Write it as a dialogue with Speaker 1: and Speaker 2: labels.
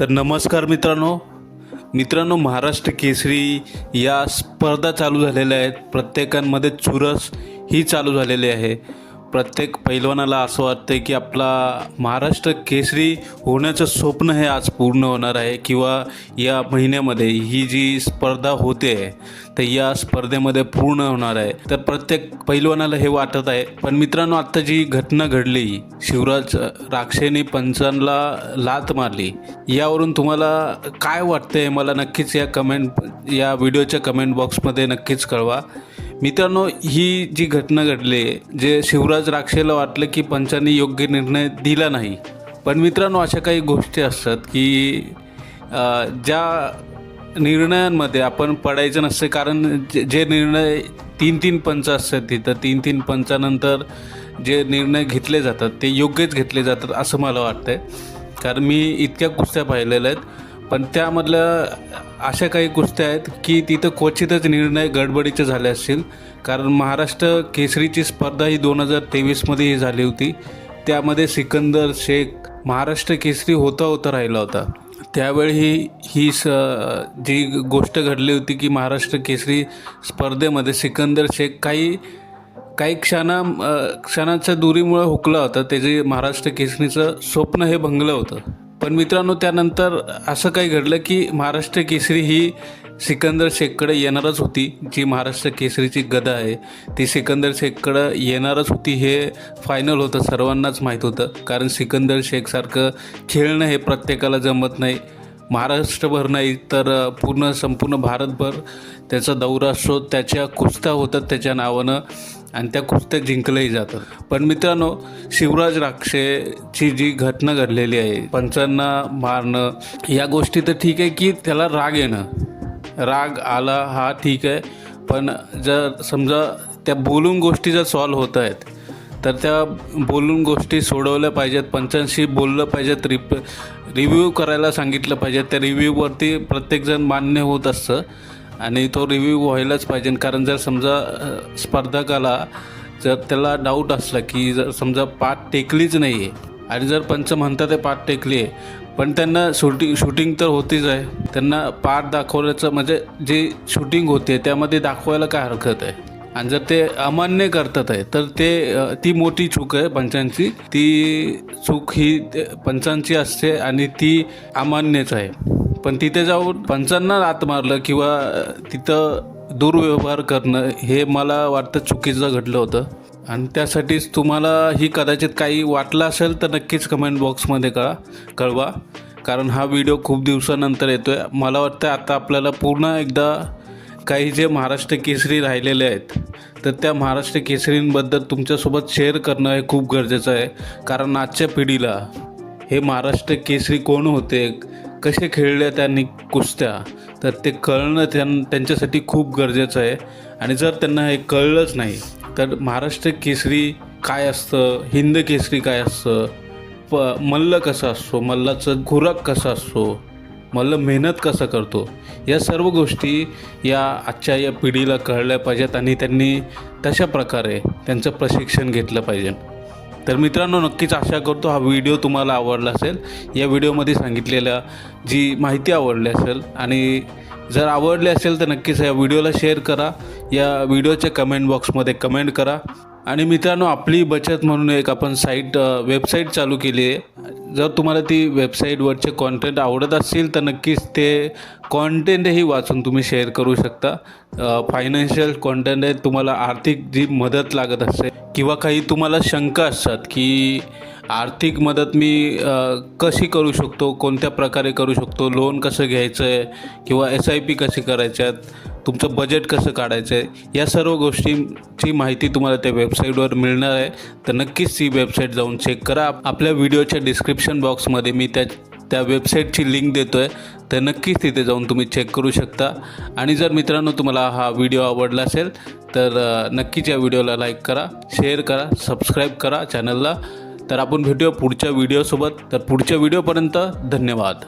Speaker 1: तर नमस्कार मित्रांनो. मित्रांनो महाराष्ट्र केसरी या स्पर्धा चालू झालेल्या आहेत. प्रत्येकांमध्ये चुरस ही चालू झालेली आहे. प्रत्येक पैलवानाला असं वाटतं की आपला महाराष्ट्र केसरी होण्याचं स्वप्न हे आज पूर्ण होणार आहे किंवा या महिन्यामध्ये ही जी स्पर्धा होते तर या स्पर्धेमध्ये पूर्ण होणार आहे. तर प्रत्येक पैलवानाला हे वाटत आहे. पण मित्रांनो आत्ता जी घटना घडली शिवराज राक्षेने पंचांना लात मारली यावरून तुम्हाला काय वाटतंय? मला नक्कीच या कमेंट या व्हिडिओच्या कमेंट बॉक्समध्ये नक्कीच कळवा. मित्रांनो ही जी घटना घडली जे शिवराज राक्षेला वाटलं की पंचांनी योग्य निर्णय दिला नाही पण मित्रांनो अशा काही गोष्टी असतात की ज्या निर्णयांमध्ये आपण पडायचं नसते कारण जे जे निर्णय तीन तीन पंच असतात तिथं तीन तीन पंचानंतर जे निर्णय घेतले जातात ते योग्यच घेतले जातात असं मला वाटतं आहे कारण मी इतक्या कुस्त्या पाहिलेल्या आहेत पण त्यामधल्या अशा काही गोष्टी आहेत की तिथं क्वचितच निर्णय गडबडीचे झाले असतील. कारण महाराष्ट्र केसरीची स्पर्धा ही दोन हजार तेवीसमध्ये ही झाली होती. त्यामध्ये सिकंदर शेख महाराष्ट्र केसरी होता होता राहिला होता. त्यावेळी ही स जी गोष्ट घडली होती की महाराष्ट्र केसरी स्पर्धेमध्ये सिकंदर शेख काही काही क्षणा क्षणाच्या दुरीमुळे हुकला होता. त्याचे महाराष्ट्र केसरीचं स्वप्न हे भंगलं होतं. पण मित्रांनो त्यानंतर असं काही घडलं की महाराष्ट्र केसरी ही सिकंदर शेखकडे येणारच होती. जी महाराष्ट्र केसरीची गदा आहे ती सिकंदर शेखकडं येणारच होती हे फायनल होतं सर्वांनाच माहीत होतं. कारण सिकंदर शेखसारखं खेळणं हे प्रत्येकाला जमत नाही. महाराष्ट्रभर नाही तर पूर्ण संपूर्ण भारतभर त्याचा दौरा असतो. त्याच्या कुस्त्या होतात त्याच्या नावानं आणि त्या कुस्त्या जिंकल्याही जातात. पण मित्रांनो शिवराज राक्षेची जी घटना घडलेली आहे पंचांना मारणं या गोष्टी तर ठीक आहे की त्याला राग येणं. राग आला हा ठीक आहे. पण जर समजा त्या बोलून गोष्टी जर सॉल्व्ह होत आहेत तर त्या बोलून गोष्टी सोडवल्या पाहिजेत. पंचांशी बोललं पाहिजेत. रिप रिव्ह्यू करायला सांगितलं पाहिजे त्या रिव्ह्यूवरती प्रत्येकजण मान्य होत असतं. आणि तो रिव्ह्यू व्हायलाच पाहिजे. कारण जर समजा स्पर्धकाला जर त्याला डाऊट असला की जर समजा पाठ टेकलीच नाही आहे आणि जर पंच म्हणतात ते पाठ टेकली आहे पण त्यांना शूटिंग शूटिंग तर होतीच आहे. त्यांना पाठ दाखवल्याचं म्हणजे जे शूटिंग होते त्यामध्ये दाखवायला काय हरकत आहे? आणि जर ते अमान्य करतात आहे तर ते ती मोठी चूक आहे पंचांची. ती चूक ही पंचांची असते आणि ती अमान्यच आहे. पण तिथे जाऊन पंचांना आत मारलं किंवा तिथं दुर्व्यवहार करणं हे मला वाटतं चुकीचं घडलं होतं. आणि त्यासाठीच तुम्हाला ही कदाचित काही वाटलं असेल तर नक्कीच कमेंट बॉक्समध्ये कळा कळवा. कारण हा व्हिडिओ खूप दिवसानंतर येतो आहे मला वाटतं आता आपल्याला पूर्ण एकदा काही जे महाराष्ट्र केसरी राहिलेले आहेत तर त्या महाराष्ट्र केसरींबद्दल तुमच्यासोबत शेअर करणं हे खूप गरजेचं आहे. कारण आजच्या पिढीला हे महाराष्ट्र केसरी कोण होते कसे खेळले त्यांनी कुस्त्या तर ते कळणं त्यां त्यांच्यासाठी खूप गरजेचं आहे. आणि जर त्यांना हे कळलंच नाही तर महाराष्ट्र केसरी काय असतं हिंद केसरी काय असतं प मल्ल कसा असतो मल्लाचं खुराक कसा असतो मल्ल मेहनत कसं करतो? या सर्व गोष्टी या आजच्या या पिढीला कळल्या पाहिजेत आणि त्यांनी तशा प्रकारे त्यांचं प्रशिक्षण घेतलं पाहिजे. तर मित्रांनो नक्कीच आशा करतो हा व्हिडिओ तुम्हाला आवडला असेल. या व्हिडिओमध्ये सांगितलेल्या जी माहिती आवडली असेल आणि जर आवडली असेल तर नक्कीच या व्हिडिओला शेअर करा. या व्हिडिओच्या कमेंट बॉक्समध्ये कमेंट करा. आणि मित्रांनो आपली बचत म्हणून एक आपण साईट वेबसाईट चालू केली आहे. जर तुम्हाला ती वेबसाईटवरचे कॉन्टेंट आवडत असतील तर नक्कीच ते कॉन्टेंटही वाचून तुम्ही शेअर करू शकता. फायनान्शियल कॉन्टेंट आहे तुम्हाला आर्थिक जी मदत लागत असते किंवा काही तुम्हाला शंका असतात की आर्थिक मदत मी कशी करू शकतो कोणत्या प्रकारे करू शकतो लोन कसं घ्यायचं आहे किंवा एस आय पी कशी करायच्यात तुमचं बजेट कसं काढायचं आहे या सर्व गोष्टींची माहिती तुम्हाला त्या वेबसाईटवर मिळणार आहे. तर नक्कीच ती वेबसाईट जाऊन चेक करा. आपल्या व्हिडिओच्या डिस्क्रिप्शन बॉक्समध्ये मी त्या त्या वेबसाईटची लिंक देतो आहे तर नक्कीच तिथे जाऊन तुम्ही चेक करू शकता. आणि जर मित्रांनो तुम्हाला हा व्हिडिओ आवडला असेल तर नक्कीच या व्हिडिओला लाईक करा शेअर करा सबस्क्राईब करा चॅनलला तर आपण भेटूया पुढच्या व्हिडिओसोबत तर पुढच्या व्हिडिओपर्यंत धन्यवाद.